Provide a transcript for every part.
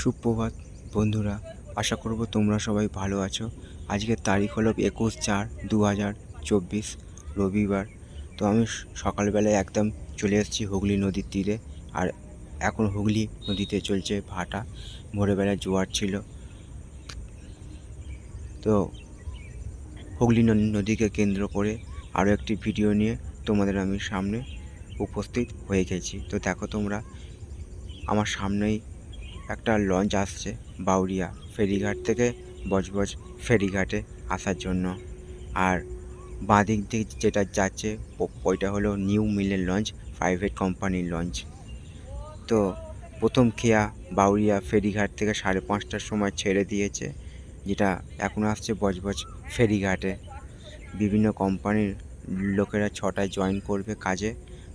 সুপ্রভাত, বন্ধুরা। আশা করব তোমরা সবাই ভালো আছো। আজকের তারিখ হলো একুশ চার দু হাজার চব্বিশ, রবিবার। তো আমি সকালবেলায় একদম চলে এসেছি হুগলি নদীর তীরে। আর এখন হুগলি নদীতে চলছে ভাটা। ভোরবেলায় জোয়ার ছিল। তো হুগলি নদীকে কেন্দ্র করে আরও একটি ভিডিও নিয়ে তোমাদের আমি সামনে উপস্থিত হয়ে গেছি। তো দেখো তোমরা, আমার সামনেই একটা লঞ্চ আসছে বাউরিয়া ফেরিঘাট থেকে বজবজ ফেরিঘাটে আসার জন্য। আর বাঁ দিক দিয়ে যেটা যাচ্ছে ওইটা হলো নিউ মিলের লঞ্চ, প্রাইভেট কোম্পানির লঞ্চ। তো প্রথম খেয়া বাউরিয়া ফেরিঘাট থেকে সাড়ে পাঁচটার সময় ছেড়ে দিয়েছে, যেটা এখন আসছে বজবজ ফেরিঘাটে। বিভিন্ন কোম্পানির লোকেরা ছটায় জয়েন করবে কাজে,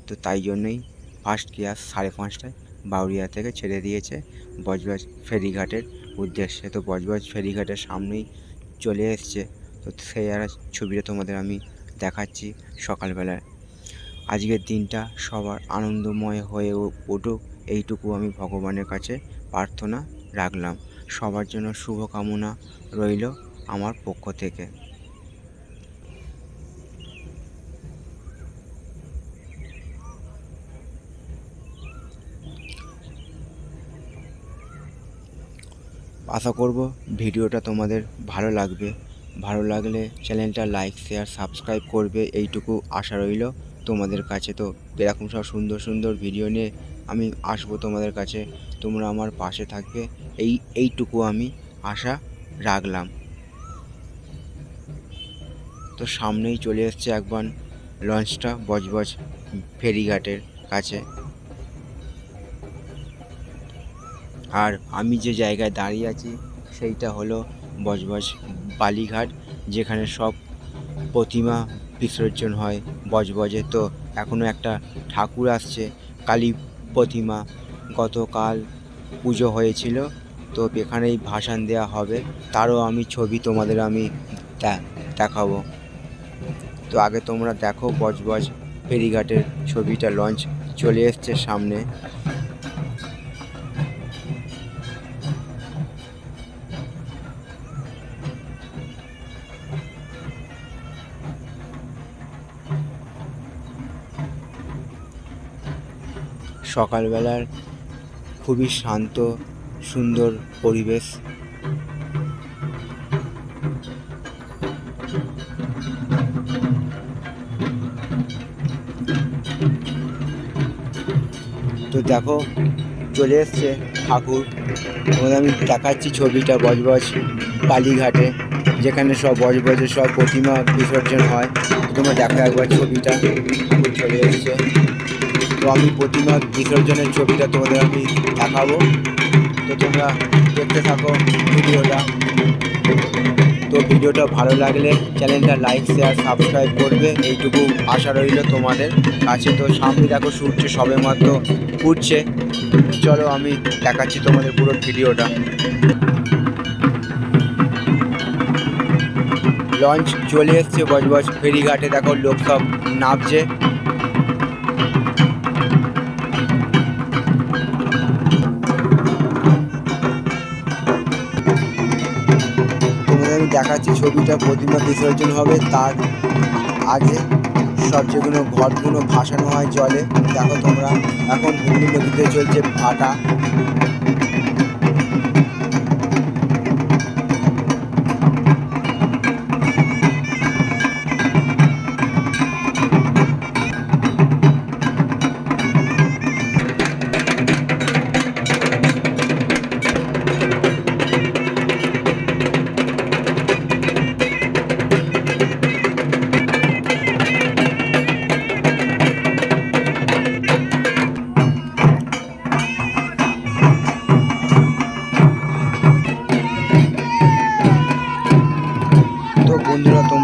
তো তাই জন্যই ফার্স্ট কেয়া সাড়ে পাঁচটায় বাউরিয়া থেকে ছেড়ে দিয়েছে বজবজ ফেরিঘাটের উদ্দেশ্যে। তো বজবজ ফেরিঘাটের সামনেই চলে এসছে। তো সেই আর ছবিটা তোমাদের আমি দেখাচ্ছি সকালবেলায়। আজকের দিনটা সবার আনন্দময় হয়ে উঠুক, এইটুকু আমি ভগবানের কাছে প্রার্থনা রাখলাম। সবার জন্য শুভকামনা রইল আমার পক্ষ থেকে। আশা করব ভিডিওটা তোমাদের ভালো লাগবে। ভালো লাগলে চ্যানেলটা লাইক শেয়ার সাবস্ক্রাইব করবে, এইটুকু আশা রইল তোমাদের কাছে। তো এরকম সব সুন্দর সুন্দর ভিডিও নিয়ে আমি আসব তোমাদের কাছে। তোমরা আমার পাশে থাকবে, এই, এইটুকু আমি আশা রাখলাম। তো সামনেই চলে এসছে একবার লঞ্চটা বজবজ ফেরিঘাটের কাছে। আর আমি যে জায়গায় দাঁড়িয়ে আছি, সেইটা হলো বজবজ বালিঘাট, যেখানে সব প্রতিমা বিসর্জন হয় বজবজে। তো এখনও একটা ঠাকুর আসছে, কালী প্রতিমা। গতকাল পুজো হয়েছিল, তো এখানেই ভাসান দেওয়া হবে। তারও আমি ছবি তোমাদের আমি দেখাবো। তো আগে তোমরা দেখো বজবজ ফেরিঘাটের ছবিটা, লঞ্চ চলে এসছে সামনে। সকালবেলার খুবই শান্ত, সুন্দর পরিবেশ। তো দেখো, চলে এসছে ঠাকুর তোমাদের আমি দেখাচ্ছি ছবিটা বজবজ বালিঘাটে যেখানে সব বজবজের সব প্রতিমা বিসর্জন হয়। তোমরা দেখো একবার ছবিটা। চলে এসছে। আমি প্রতিমা বিসর্জনের ছবিটা তোমাদের আমি দেখাবো। তো তোমরা দেখতে থাকো ভিডিওটা। তো ভিডিওটা ভালো লাগলে চ্যানেলটা লাইক, শেয়ার, সাবস্ক্রাইব করবে। এইটুকু আশা রইল তোমাদের কাছে। তো সামনে দেখো সূর্য সবে মাত্র উঠছে। চলো আমি দেখাচ্ছি তোমাদের পুরো ভিডিওটা। লঞ্চ চলে এসছে, বজবজ। ফেরিঘাটে দেখো লোক সব নামছে। দেখাচ্ছি, ছবিটা প্রতিমা বিসর্জন হবে। তার আগে সব যেগুলো ঘরগুলো ভাসানো হয় জলে। দেখো তোমরা, এখন হুগলি নদীতে চলছে ভাটা।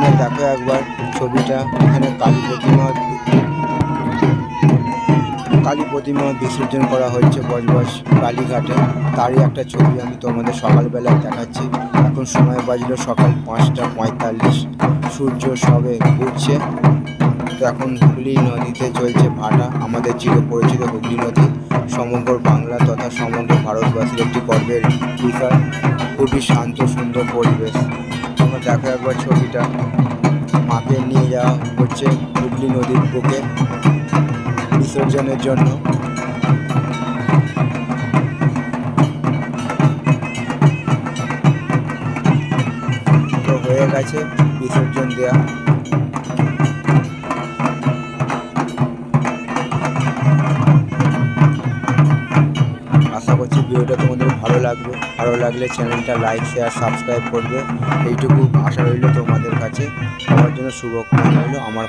তোমরা দেখো একবার ছবিটা, এখানে কালী প্রতিমা কালী প্রতিমা বিসর্জন করা হচ্ছে বজবজ কালীঘাটে। তারই একটা ছবি আমি তোমাদের সকালবেলায় দেখাচ্ছি। এখন সময় বাজলো সকাল পাঁচটা পঁয়তাল্লিশ। সূর্য সবে উঠছে। এখন হুগলি নদীতে চলছে ভাটা। আমাদের চির পরিচিত হুগলি নদী। সমগ্র বাংলা তথা সমগ্র ভারতবাসীর একটি গর্বের বিষয়। খুবই শান্ত, সুন্দর পরিবেশ। তোমরা দেখো একবার ছবিটা। মাকে নিয়ে যাওয়া হচ্ছে হুগলি নদীর বুকে বিসর্জনের জন্য। তো হয়ে গেছে বিসর্জন দেওয়া আশা করছি ভিডিওটা তোমাদের লাগবে। ভালো লাগলে চ্যানেলটা লাইক শেয়ার সাবস্ক্রাইব করবে। এইটুকু আশা রইল তোমাদের কাছে। আমার জন্য শুভকামনা রইল। আমার